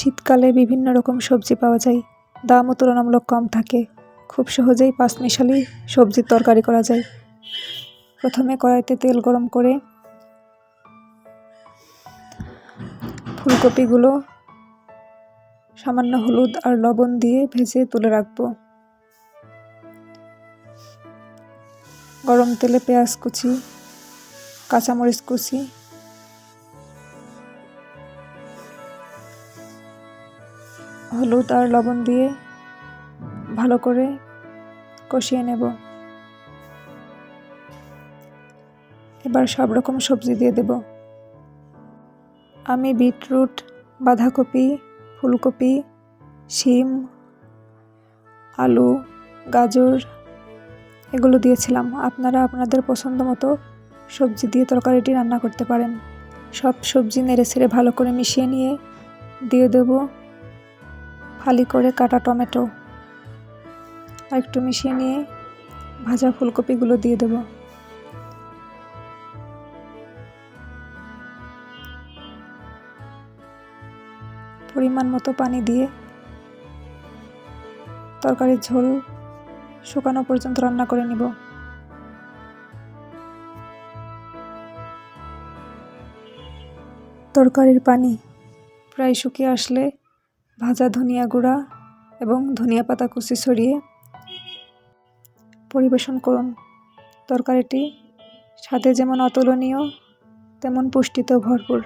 শীতকালে বিভিন্ন রকম সবজি পাওয়া যায়। দামও তুলনামূলক কম থাকে। খুব সহজেই পাঁচমিশালি সবজির তরকারি করা যায়। প্রথমে কড়াইতে তেল গরম করে ফুলকপিগুলো সামান্য হলুদ আর লবণ দিয়ে ভেজে তুলে রাখব। গরম তেলে পেঁয়াজ কুচি, কাঁচামরিচ কুচি হলুদ আর লবণ দিয়ে ভালো করে কষিয়ে নেব। এবার সব রকম সবজি দিয়ে দেব। আমি বিটরুট, বাঁধাকপি, ফুলকপি, শিম, আলু, গাজর এগুলো দিয়েছিলাম। আপনারা আপনাদের পছন্দ মতো সবজি দিয়ে তরকারিটি রান্না করতে পারেন। সব সবজি নেড়ে ছেড়ে ভালো করে মিশিয়ে নিয়ে দিয়ে দেব। ফালি করে কাটা টমেটো। আর একটু মিশিয়ে নিয়ে ভাজা ফুলকপিগুলো দিয়ে দেব। পরিমাণ মতো পানি দিয়ে তরকারির ঝোল শুকানো পর্যন্ত রান্না করে নিব। তরকারির পানি প্রায় শুকিয়ে আসলে ভাজা ধনিয়া গুঁড়া এবং ধনিয়া পাতা কুচি ছড়িয়ে পরিবেশন করুন। তরকারিটি স্বাদে যেমন অতুলনীয়, তেমন পুষ্টিতেও ভরপুর।